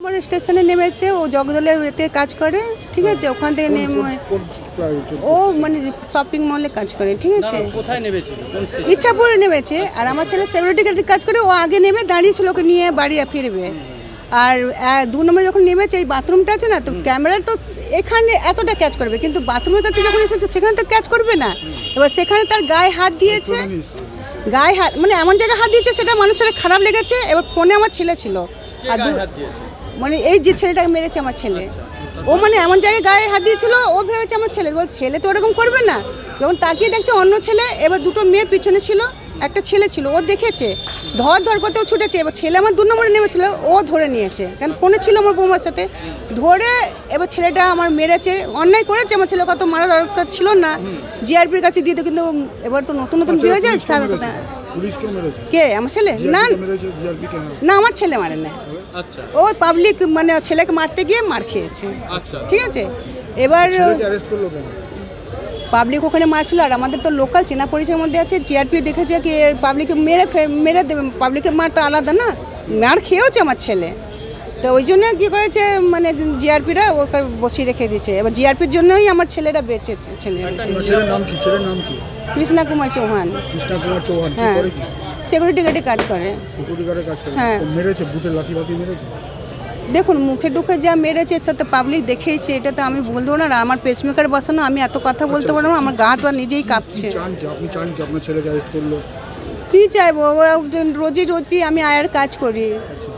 মানে স্টেশনে নেমেছে ও জগদলে এতে কাজ করে ঠিক আছে? ওখান থেকে নেমে ও মানে শপিং মলে কাজ করে ঠিক আছে? কোথায় নেমেছিল? ইচ্ছাপুরে নেমেছে আর আমার ছেলে সিকিউরিটি গার্ডের কাজ করে ও আগে নেমে দাঁড়িয়েছিল ওকে নিয়ে বাড়ি ফিরবে। আর দু নম্বরে যখন নেমেছে এই বাথরুমটা আছে না তো ক্যামেরার তো এখানে এতটা ক্যাচ করবে কিন্তু বাথরুমের কাছে যখন এসেছে সেখানে তো ক্যাচ করবে না। এবার সেখানে তার গায়ে হাত দিয়েছে। গায়ে হাত মানে এমন জায়গায় হাত দিয়েছে সেটা মানুষের খারাপ লেগেছে। এবার ফোনে আমার ছেলে ছিল। আর দু- হাত দিয়েছে? মানে এই যে ছেলেটাকে মেরেছে আমার ছেলে। ও মানে এমন জায়গায় গায়ে হাত দিয়েছিল ও ভেবেছে আমার ছেলে। বল ছেলে তো ওরকম করবে না। যখন তাকিয়ে দেখছে অন্য ছেলে এবার দুটো মেয়ে পিছনে ছিল একটা ছেলে ছিল ও দেখেছে। ধর ধর করতেও ছুটেছে এবার ছেলে আমার দু নম্বরে নেমেছিল ও ধরে নিয়েছে। কারণ ফোনে ছিল আমার বৌমার সাথে। ধরে এবার ছেলেটা আমার মেরেছে অন্যায় করেছে আমার ছেলে কত মারা দরকার ছিল না। জিআরপির কাছে দিয়ে কিন্তু এবার তো নতুন নতুন বিয়ে হয়ে যায় স্বাভাবিক কে আমার ছেলে? না না। আমার ছেলে মারে না আচ্ছা ও পাবলিক মানে ছেলেকে মারতে গিয়ে মার খেয়েছে। আচ্ছা। ঠিক আছে? এবার পাবলিক ওখানে মারছিল আর আমাদের তো লোকাল চেনা পরিচয়ের মধ্যে আছে জিআরপি দেখেছে কি পাবলিক মেরে ফে- মেরে দেবে পাবলিকের মার তো আলাদা না মার খেয়েওছে আমার ছেলে। তো ওই জন্য কী করেছে মানে জিআরপিরা ওকে বসিয়ে রেখে দিয়েছে। এবার জিআরপির জন্যই আমার ছেলেটা বেঁচেছে ছেলে ছেলের ছেলের কৃষ্ণা কুমার চৌহান। কৃষ্ণা কুমার চৌহান হ্যাঁ। সিকিউরিটি গার্ডে কাজ করে। সিকিউরিটি গার্ডের কাজ করে? হ্যাঁ। মেরেছে বুটে লাথি বাতি মেরেছে? দেখুন মুখে টুখে যা মেরেছে সে তো পাবলিক দেখেইছে এটা তো আমি বলব না। আর আমার পেসমেকার বসানো আমি এত কথা বলতে পারব না আমার গা হাত নিজেই কাঁপছে। কি আপনি চান কি আপনার করল? কী চাইব? রোজই রোজই আমি আয়ার কাজ করি।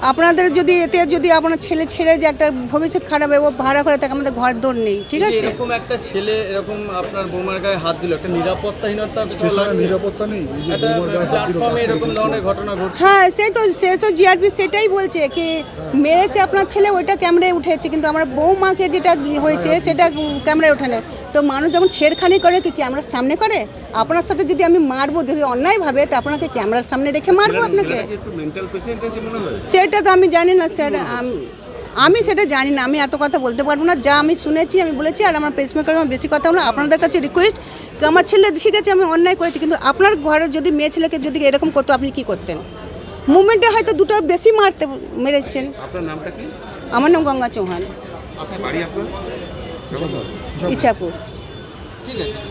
আপনাদের যদি এতে যদি আপনার ছেলে ছেড়ে যে একটা ভবিষ্যৎ খারাপ ও ভাড়া করে থাকে আমাদের ঘর দৌড় নেই ঠিক আছে? এরকম একটা ছেলে এরকম আপনার বৌমার গায়ে হাত দিল একটা নিরাপত্তাহীনতা তো নিরাপত্তা নেই প্ল্যাটফর্মে এরকম ধরনের ঘটনা ঘটছে। হ্যাঁ সে তো সে তো জিআরপি সেটাই বলছে কি মেরেছে আপনার ছেলে ওইটা ক্যামেরায় উঠেছে কিন্তু আমার বৌমাকে যেটা হয়েছে সেটা ক্যামেরায় ওঠে না তো মানুষ যখন ছেড়খানি করে কি ক্যামেরার সামনে করে? আপনার সাথে যদি আমি মারবো যদি অন্যায়ভাবে তো আপনাকে ক্যামেরার সামনে রেখে মারবো আপনাকে? সেটা তো আমি জানি না স্যার। আমি সেটা জানি না। আমি এত কথা বলতে পারব না। যা আমি শুনেছি আমি বলেছি আর আমার পেসমেকার আমার বেশি কথা বলো আপনাদের কাছে রিকোয়েস্ট আমার ছেলে ঠিক আছে আমি অন্যায় করেছি কিন্তু আপনার ঘরের যদি মেয়ে ছেলেকে যদি এরকম করতো আপনি কি করতেন? মুভমেন্টে হয়তো দুটো বেশি মারতে মেরেছেন। আমার নাম গঙ্গা চৌহান। ইচ্ছাপুর। ঠিক আছে।